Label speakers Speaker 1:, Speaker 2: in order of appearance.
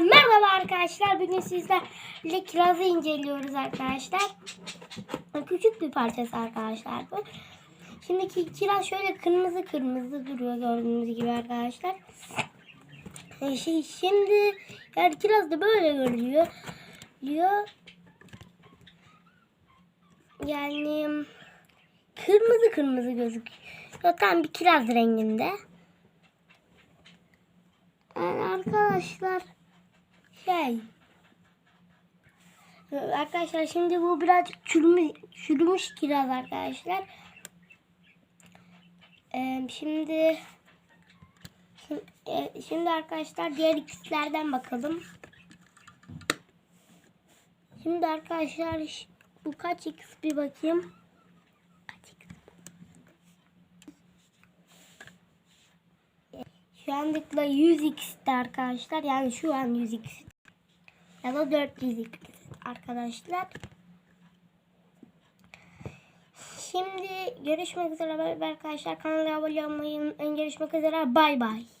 Speaker 1: Merhaba arkadaşlar. Bugün sizlerle kirazı inceliyoruz arkadaşlar. Küçük bir parçası arkadaşlar bu. Şimdiki kiraz şöyle kırmızı kırmızı duruyor gördüğünüz gibi arkadaşlar. Şey, şimdi yani kiraz da böyle görünüyor. Diyor. Yani kırmızı kırmızı gözüküyor. Tam bir kiraz renginde. Yani arkadaşlar şey arkadaşlar şimdi bu birazcık çürümüş, çürümüş kiraz arkadaşlar. Ee, şimdi şimdi, e, şimdi arkadaşlar diğer ikisilerden bakalım. Şimdi arkadaşlar bu kaç x bir bakayım. X? Şu anlıkla 100x'ti arkadaşlar. Yani şu an 100x. Ya da 400x arkadaşlar. Şimdi görüşmek üzere arkadaşlar. Kanala abone olmayı unutmayın. Görüşmek üzere. Bay bay.